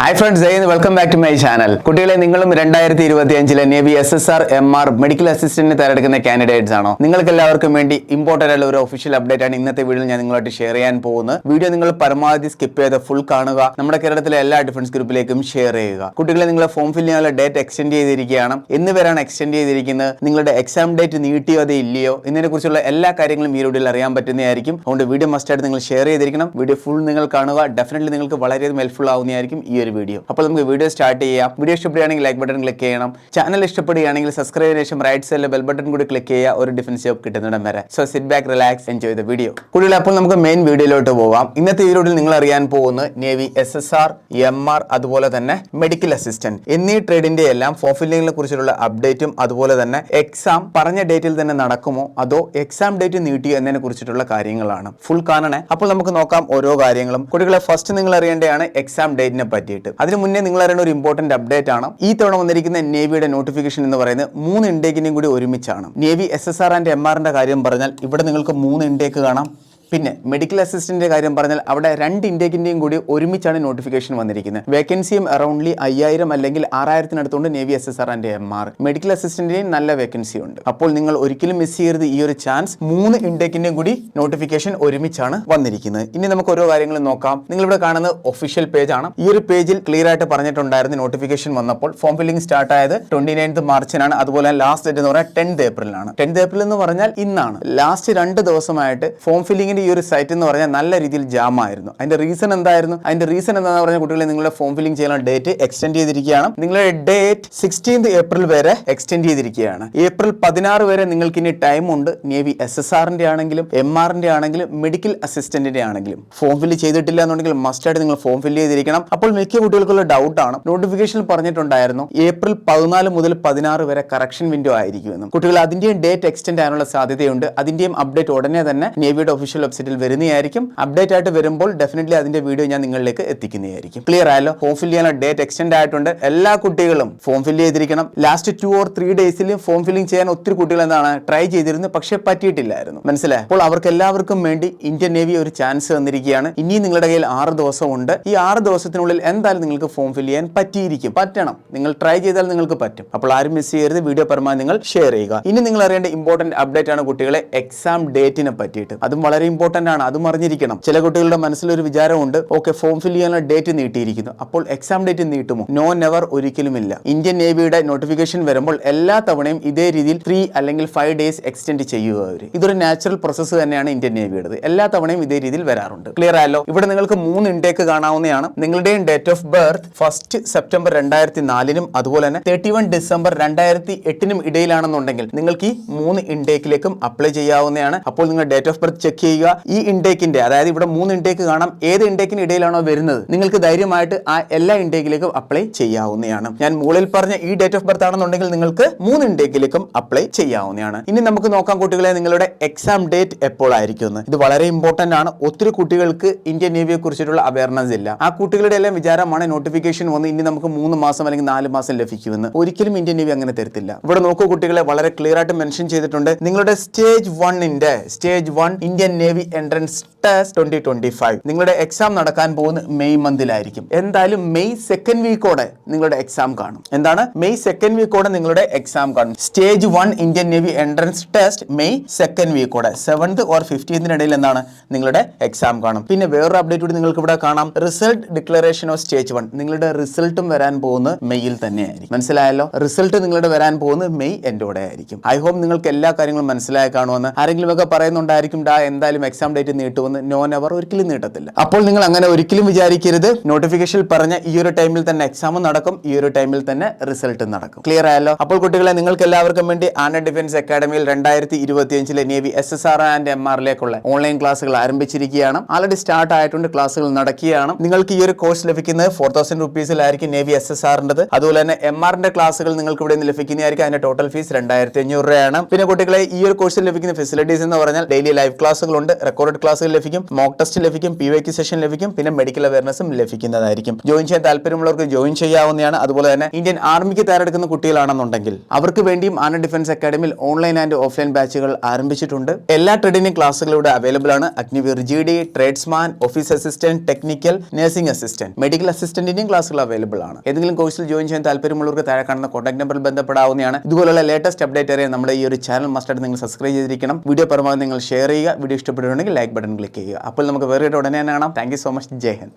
Hi friends Jai welcome back to my channel കുട്ടികളെ നിങ്ങളും രണ്ടായിരത്തി ഇരുപത്തി അഞ്ചിലെ navy S S R M R medical അസിസ്റ്റന്റിന് തിരഞ്ഞെടുക്കുന്ന കാൻഡിഡേറ്റ്സ് ആണോ? നിങ്ങൾക്ക് എല്ലാവർക്കും വേണ്ടി ഇമ്പോർട്ടന്റ് ആയിട്ടുള്ള ഒരു ഒഫീഷ്യൽ അപ്ഡേറ്റ് ആണ് ഇന്നത്തെ വീഡിയോയിൽ ഞാൻ നിങ്ങളായിട്ട് ഷെയർ ചെയ്യാൻ പോകുന്നത്. വീഡിയോ നിങ്ങൾ പരമാവധി സ്കിപ്പ് ചെയ്ത് ഫുൾ കാണുക. നമ്മുടെ കേരളത്തിലെ എല്ലാ ഡിഫൻസ് ഗ്രൂപ്പിലേക്കും ഷെയർ ചെയ്യുക. കുട്ടികളെ നിങ്ങൾ ഫോം ഫിൽ ചെയ്യാനുള്ള ഡേറ്റ് എക്സ്റ്റെൻഡ് ചെയ്തിരിക്കുകയാണ്. എന്ന് വരെയാണ് എക്സ്റ്റെൻഡ് ചെയ്തിരിക്കുന്നത്? നിങ്ങളുടെ എക്സാം ഡേറ്റ് നീട്ടിയോ അതേ ഇല്ലയോ? ഇതിനെ കുറിച്ചുള്ള എല്ലാ കാര്യങ്ങളും ഈ വീഡിയോയിൽ അറിയാൻ പറ്റുന്നതായിരിക്കും. അതുകൊണ്ട് വീഡിയോ മസ്റ്റായിട്ട് നിങ്ങൾ ഷെയർ ചെയ്തിരിക്കണം. വീഡിയോ ഫുൾ നിങ്ങൾ കാണുക. ഡെഫിനറ്റ്ലി നിങ്ങൾക്ക് വളരെയധികം ഹെൽപ്ഫുൾ ആവുന്നതായിരിക്കും ഈ ഒരു വീഡിയോ അപ്പോൾ നമുക്ക് വീഡിയോ സ്റ്റാർട്ട് ചെയ്യാം. വീഡിയോ ഇഷ്ടപ്പെടുകയാണെങ്കിൽ ലൈക്ക് ബട്ടൺ ക്ലിക്ക് ചെയ്യണം. ചാനൽ ഇഷ്ടപ്പെടുകയാണെങ്കിൽ സബ്സ്ക്രൈബ് ശേഷം റൈറ്റ് സൈഡിലെ ബെൽ ബട്ടൺ കൂടി ക്ലിക്ക് ചെയ്യുക. ഒരു ഡിഫൻസ് ജോബ് കിട്ടുന്നിടം വരെ. So sit back relax enjoy the video കൂടുതൽ അപ്പോൾ നമുക്ക് മെയിൻ വീഡിയോയിലോട്ട് പോവാം. ഇന്നത്തെ വീഡിയോയിൽ നിങ്ങൾ അറിയാൻ പോകുന്നത് navy S S R M R അതുപോലെ തന്നെ മെഡിക്കൽ അസിസ്റ്റന്റ് എന്നീ ട്രേഡിന്റെ എല്ലാം ഫോം കുറിച്ചുള്ള അപ്ഡേറ്റും അതുപോലെ തന്നെ എക്സാം പറഞ്ഞ ഡേറ്റിൽ തന്നെ നടക്കുമോ? അതോ എക്സാം ഡേറ്റ് നീട്ടിയോ എന്നതിനെ കുറിച്ചിട്ടുള്ള കാര്യങ്ങളാണ്. ഫുൾ കാണണേ. അപ്പോൾ നമുക്ക് നോക്കാം ഓരോ കാര്യങ്ങളും. കുട്ടികളെ ഫസ്റ്റ് നിങ്ങൾ അറിയേണ്ടതാണ് എക്സാം ഡേറ്റിനെ പറ്റിയിട്ട് അതിന് മുന്നേ നിങ്ങൾ അറിയുന്ന ഒരു ഇമ്പോർട്ടന്റ് അപ്ഡേറ്റ് ആണ്. ഈ തവണ വന്നിരിക്കുന്ന നേവിയുടെ നോട്ടിഫിക്കേഷൻ എന്ന് പറയുന്നത് മൂന്ന് ഇൻടേക്കിനെയും കൂടി ഒരുമിച്ചാണ്. Navy S S R and M ആറിന്റെ കാര്യം പറഞ്ഞാൽ ഇവിടെ നിങ്ങൾക്ക് മൂന്ന് ഇൻടേക്ക് കാണാം. പിന്നെ മെഡിക്കൽ അസിസ്റ്റന്റിന്റെ കാര്യം പറഞ്ഞാൽ അവിടെ രണ്ട് ഇൻടേക്കിന്റെയും കൂടി ഒരുമിച്ചാണ് നോട്ടിഫിക്കേഷൻ വന്നിരിക്കുന്നത്. വേക്കൻസിയും അറൌണ്ട്ലി അയ്യായിരം അല്ലെങ്കിൽ ആറായിരത്തിനടുത്തുകൊണ്ട് navy S S R and M R medical അസിസ്റ്റന്റിന്റെയും നല്ല വേക്കൻസി ഉണ്ട്. അപ്പോൾ നിങ്ങൾ ഒരിക്കലും മിസ് ചെയ്യരുത് ഈ ഒരു ചാൻസ് മൂന്ന് ഇൻടേക്കിന്റെയും കൂടി നോട്ടിഫിക്കേഷൻ ഒരുമിച്ചാണ് വന്നിരിക്കുന്നത്. ഇനി നമുക്ക് ഓരോ കാര്യങ്ങളും നോക്കാം. നിങ്ങൾ ഇവിടെ കാണുന്നത് ഒഫീഷ്യൽ പേജ് ആണ്. ഈ ഒരു പേജിൽ ക്ലിയർ ആയിട്ട് പറഞ്ഞിട്ടുണ്ടായിരുന്നു നോട്ടിഫിക്കേഷൻ വന്നപ്പോൾ. ഫോം ഫില്ലിംഗ് സ്റ്റാർട്ട് ആയത് ട്വന്റി നയൻത് മാർച്ചിനാണ്. അതുപോലെ ലാസ്റ്റ് ഡേറ്റ് എന്ന് പറഞ്ഞാൽ ടെൻത്ത് ഏപ്രിലാണ് ടെൻത്ത് ഏപ്രിൽ എന്ന് പറഞ്ഞാൽ ഇന്നാണ്. ലാസ്റ്റ് രണ്ട് ദിവസമായിട്ട് ഫോം ഫില്ലിംഗിന്റെ ഈ ഒരു സൈറ്റ് എന്ന് പറഞ്ഞാൽ നല്ല രീതിയിൽ ജാം ആയിരുന്നു. അതിന്റെ റീസൺ എന്തായിരുന്നു? അതിന്റെ റീസൺ എന്താണെന്ന് പറഞ്ഞാൽ കുട്ടികളെ നിങ്ങളുടെ ഫോം ഫില്ലിംഗ് ചെയ്യാനുള്ള ഡേറ്റ് എക്സ്റ്റെൻഡ് ചെയ്തിരിക്കുകയാണ്. നിങ്ങളുടെ ഡേറ്റ് സിക്സ്റ്റീൻത് ഏപ്രിൽ വരെ എക്സ്റ്റെൻഡ് ചെയ്തിരിക്കുകയാണ്. ഏപ്രിൽ പതിനാറ് വരെ നിങ്ങൾക്ക് ഇനി ടൈം ഉണ്ട്. നേവി എസ് എസ് ആറിന്റെ ആണെങ്കിലും എം ആറിന്റെ ആണെങ്കിലും മെഡിക്കൽ അസിസ്റ്റന്റിന്റെ ആണെങ്കിലും. ഫോം ഫില്ല് ചെയ്തിട്ടില്ല എന്നുണ്ടെങ്കിൽ മസ്റ്റായിട്ട് നിങ്ങൾ ഫോം ഫില്ല് ചെയ്തിരിക്കണം. അപ്പോൾ മിക്ക കുട്ടികൾക്കുള്ള ആണ്. നോട്ടിഫിക്കേഷനിൽ പറഞ്ഞിട്ടുണ്ടായിരുന്നു ഏപ്രിൽ പതിനാല് മുതൽ പതിനാറ് വരെ കറക്ഷൻ വിൻഡോ ആയിരിക്കുമെന്നും. കുട്ടികൾ അതിന്റെയും ഡേറ്റ് എക്സ്റ്റെൻഡ് ആകാനുള്ള സാധ്യതയുണ്ട്. അതിന്റെയും അപ്ഡേറ്റ് ഉടനെ തന്നെ നേവിയുടെ ഒഫീഷ്യൽ വെബ്സൈറ്റിൽ വരുന്നതായിരിക്കും. അപ്ഡേറ്റ് ആയിട്ട് വരുമ്പോൾ ഡെഫിനറ്റ്ലി അതിന്റെ വീഡിയോ ഞാൻ നിങ്ങളിലേക്ക് എത്തിക്കുന്നതായിരിക്കും. ക്ലിയർ ആയല്ലോ? ഫോം ഫില്ല് ചെയ്യാനുള്ള ഡേറ്റ് എക്സ്റ്റെൻഡ് ആയിട്ടുണ്ട്. എല്ലാ കുട്ടികളും ഫോം ഫില്ല് ചെയ്തിരിക്കണം. ലാസ്റ്റ് ടു ഓർ ത്രീ ഡേയ്സിൽ ഫോം ഫില്ലിംഗ് ചെയ്യാൻ ഒത്തിരി കുട്ടികൾ എന്താണ് ട്രൈ ചെയ്തിരുന്നു പക്ഷെ പറ്റിയിട്ടില്ലായിരുന്നു. മനസ്സിലായി? അപ്പോൾ അവർക്ക് എല്ലാവർക്കും വേണ്ടി ഇന്ത്യൻ നേവി ഒരു ചാൻസ് തന്നിരിക്കുകയാണ്. ഇനി നിങ്ങളുടെ കയ്യിൽ ആറ് ദിവസമുണ്ട്. ഈ ആറ് ദിവസത്തിനുള്ളിൽ എന്തായാലും നിങ്ങൾക്ക് ഫോം ഫില്ല് ചെയ്യാൻ പറ്റിയിരിക്കും. പറ്റണം. നിങ്ങൾ ട്രൈ ചെയ്താൽ നിങ്ങൾക്ക് പറ്റും. അപ്പോൾ ആരും മിസ് ചെയ്യരുത്. വീഡിയോ പരമാവധി നിങ്ങൾ ഷെയർ ചെയ്യുക. ഇനി നിങ്ങൾ അറിയേണ്ട ഇമ്പോർട്ടന്റ് അപ്ഡേറ്റ് ആണ് കുട്ടികളെ എക്സാം ഡേറ്റിനെ പറ്റിയിട്ട്. അതും വളരെ ഇമ്പോർട്ടന്റ് ആണ്. അതും അറിഞ്ഞിരിക്കണം. ചില കുട്ടികളുടെ മനസ്സിലൊരു വിചാരമുണ്ട് ഓക്കെ ഫോം ഫിൽ ചെയ്യാനുള്ള ഡേറ്റ് നീട്ടിയിരിക്കുന്നു. അപ്പോൾ എക്സാം ഡേറ്റ് നീട്ടുമോ? നോ നെവർ ഒരിക്കലുമില്ല. ഇന്ത്യൻ നേവിയുടെ നോട്ടിഫിക്കേഷൻ വരുമ്പോൾ എല്ലാ തവണയും ഇതേ രീതിയിൽ ത്രീ അല്ലെങ്കിൽ ഫൈവ് ഡേയ്സ് എക്സ്റ്റെൻഡ് ചെയ്യുക അവർ ഇതൊരു നാച്ചുറൽ പ്രോസസ്സ് തന്നെയാണ് ഇന്ത്യൻ നേവിയുടെ എല്ലാ തവണയും ഇതേ രീതിയിൽ വരാറുണ്ട്. ക്ലിയർ ആയല്ലോ? ഇവിടെ നിങ്ങൾക്ക് മൂന്ന് ഇൻടേക്ക് കാണാവുന്നതാണ്. നിങ്ങളുടെയും date of birth first September രണ്ടായിരത്തി നാലിനും അതുപോലെ തന്നെ തേർട്ടി വൺ ഡിസംബർ രണ്ടായിരത്തി എട്ടിനും ഇടയിലാണെന്നുണ്ടെങ്കിൽ നിങ്ങൾക്ക് ഈ മൂന്ന് ഇൻടേക്കിലേക്കും അപ്ലൈ ചെയ്യാവുന്നതാണ്. അപ്പോൾ നിങ്ങൾ ഡേറ്റ് ഓഫ് ബർത്ത് ചെക്ക് ചെയ്യുക. ഈ ഇൻടേക്കിന്റെ അതായത് ഇവിടെ മൂന്ന് ഇൻടേക്ക് കാണാം. ഏത് ഇൻടേക്കിന് ഇടയിലാണോ വരുന്നത്? നിങ്ങൾക്ക് ധൈര്യമായിട്ട് ആ എല്ലാ ഇൻടേക്കിലേക്കും അപ്ലൈ ചെയ്യാവുന്നതാണ്. ഞാൻ മുകളിൽ പറഞ്ഞ ഈ ഡേറ്റ് ഓഫ് ബർത്ത് ആണെന്നുണ്ടെങ്കിൽ നിങ്ങൾക്ക് മൂന്ന് ഇൻടേക്കിലേക്കും അപ്ലൈ ചെയ്യാവുന്നതാണ്. ഇനി നമുക്ക് നോക്കാം കുട്ടികളെ നിങ്ങളുടെ എക്സാം ഡേറ്റ് എപ്പോഴായിരിക്കും ഇത് വളരെ ഇമ്പോർട്ടന്റ് ആണ്. ഒത്തിരി കുട്ടികൾക്ക് ഇന്ത്യൻ നേവിയെ കുറിച്ചിട്ടുള്ള അവയർനെസ് ഇല്ല. ആ കുട്ടികളുടെ എല്ലാം വിചാരമാണ് നോട്ടിഫിക്കേഷൻ വന്ന് ഇനി നമുക്ക് മൂന്ന് മാസം അല്ലെങ്കിൽ നാല് മാസം ലഭിക്കുമെന്ന്. ഒരിക്കലും ഇന്ത്യൻ നേവി അങ്ങനെ തരത്തില്ല. ഇവിടെ നോക്കൂ കുട്ടികളെ വളരെ ക്ലിയർ ആയിട്ട് മെൻഷൻ ചെയ്തിട്ടുണ്ട്. നിങ്ങളുടെ സ്റ്റേജ് വണ്ണിന്റെ stage one Indian entrance test twenty twenty five നിങ്ങളുടെ എക്സാം നടക്കാൻ പോകുന്ന മെയ് മന്തിലായിരിക്കും. എന്തായാലും മെയ് സെക്കൻഡ് വീക്കോടെ നിങ്ങളുടെ എക്സാം കാണും. എന്താണ്? മെയ് സെക്കൻഡ് വീക്കോടെ നിങ്ങളുടെ എക്സാം കാണും. Stage one Indian navy entrance test May second വീക്കോടെ seventh or ഫിഫ്റ്റീൻത്തിനിടയിൽ എന്താണ്? നിങ്ങളുടെ എക്സാം കാണും. പിന്നെ വേറൊരു അപ്ഡേറ്റ് കൂടി നിങ്ങൾക്ക് ഇവിടെ കാണാം. Result declaration of stage one നിങ്ങളുടെ റിസൾട്ടും വരാൻ പോകുന്നത് മെയ്യിൽ തന്നെയായിരിക്കും. മനസ്സിലായല്ലോ? റിസൾട്ട് നിങ്ങളുടെ വരാൻ പോകുന്നത് മെയ് എൻഡോടെ ആയിരിക്കും. ഐ ഹോപ്പ് നിങ്ങൾക്ക് എല്ലാ കാര്യങ്ങളും മനസ്സിലായി കാണുമെന്ന് ആരെങ്കിലും ഒക്കെ പറയുന്നുണ്ടായിരിക്കും ഡാ എന്തായാലും എക്സാം ഡേറ്റ് നീട്ടുമെന്ന് നോൻ അവർ ഒരിക്കലും നീട്ടത്തില്ല. അപ്പോൾ നിങ്ങൾ അങ്ങനെ ഒരിക്കലും വിചാരിക്കരുത്. നോട്ടിഫിക്കേഷൻ പറഞ്ഞ ഈ ഒരു ടൈമിൽ തന്നെ എക്സാം നടക്കും. ഈ ഒരു ടൈമിൽ തന്നെ റിസൾട്ട് നടക്കും. ക്ലിയർ ആയല്ലോ? അപ്പോൾ കുട്ടികളെ നിങ്ങൾക്ക് എല്ലാവർക്കും വേണ്ടി ആന ഡിഫൻസ് അക്കാഡമിയിൽ രണ്ടായിരത്തി ഇരുപത്തിയഞ്ചിലെ navy S S R and M ആറിലേക്കുള്ള online ക്ലാസ്സുകൾ ആരംഭിച്ചിരിക്കുകയാണ്. ആൾറെഡി സ്റ്റാർട്ട് ആയിട്ടുണ്ട് ക്ലാസ്സുകൾ നടക്കുകയാണ്. നിങ്ങൾക്ക് ഈ ഒരു കോഴ്സ് ലഭിക്കുന്നത് ഫോർ തൗസൻഡ് റുപ്പീസിലായിരിക്കും നേവി എസ് എസ് ആറിന്റെത് അതുപോലെ തന്നെ എം ആറിന്റെ ക്ലാസ്സുകൾ നിങ്ങൾക്ക് ഇവിടെ നിന്ന് ലഭിക്കുന്നതായിരിക്കും. അതിന്റെ ടോട്ടൽ ഫീസ് രണ്ടായിരത്തി അഞ്ഞൂറ് രൂപയാണ്. പിന്നെ കുട്ടികളെ ഈ ഒരു കോഴ്സിൽ ലഭിക്കുന്ന ഫെസിലിറ്റീസ് എന്ന് പറഞ്ഞാൽ ഡെയിലി ലൈവ് ക്ലാസ്സുകളുണ്ട് ഉണ്ട് റെക്കോർഡ് ക്ലാസ്സുകൾ ലഭിക്കും മോക്ക് ടെസ്റ്റ് ലഭിക്കും പി വൈക്ക് സെഷൻ ലഭിക്കും പിന്നെ മെഡിക്കൽ അവയർനെസ്സും ലഭിക്കുന്നതായിരിക്കും. ജോയിൻ ചെയ്യാൻ താല്പര്യമുള്ളവർക്ക് ജോയിൻ ചെയ്യാവുന്നതാണ്. അതുപോലെ തന്നെ ഇന്ത്യൻ ആർമിക്ക് തയ്യാറെടുക്കുന്ന കുട്ടികളാണെന്നുണ്ടെങ്കിൽ അവർക്ക് വേണ്ടിയും ആന ഡിഫൻസ് അക്കാഡമിയിൽ ഓൺലൈൻ ആൻഡ് ഓഫ്ലൈൻ ബാച്ചുകൾ ആരംഭിച്ചിട്ടുണ്ട്. എല്ലാ ട്രേഡിംഗ് ക്ലാസ്സുകളിലൂടെ അവൈലബിൾ ആണ്. Agniveer G D tradesman office assistant technical nursing assistant medical അസിസ്റ്റന്റിന്റെയും ക്ലാസ്സുകൾ അവൈലബിൾ ആണ്. ഏതെങ്കിലും കോഴ്സിൽ ജോയിൻ ചെയ്യാൻ താല്പര്യമുള്ളവർക്ക് താഴെ കാണുന്ന കോൺടാക്ട് നമ്പറിൽ ബന്ധപ്പെടാവുന്നതാണ്. ഇതുപോലുള്ള ലേറ്റസ്റ്റ് അപ്ഡേറ്റ് അറിയാൻ നമ്മുടെ ഈ ഒരു ചാനൽ മസ്റ്റായിട്ട് നിങ്ങൾ സബ്സ്ക്രൈബ് ചെയ്തിരിക്കണം. വീഡിയോ പരമാവധി നിങ്ങൾ ഷെയർ ചെയ്യുക. വീഡിയോ ഇഷ്ടപ്പെട്ടിട്ടുണ്ടെങ്കിൽ ലൈക്ക് ബട്ടൺ ക്ലിക്ക് ചെയ്യുക. അപ്പോൾ നമുക്ക് വേറെ ഉടനെ തന്നെ കാണാം. Thank so much Jai Hind.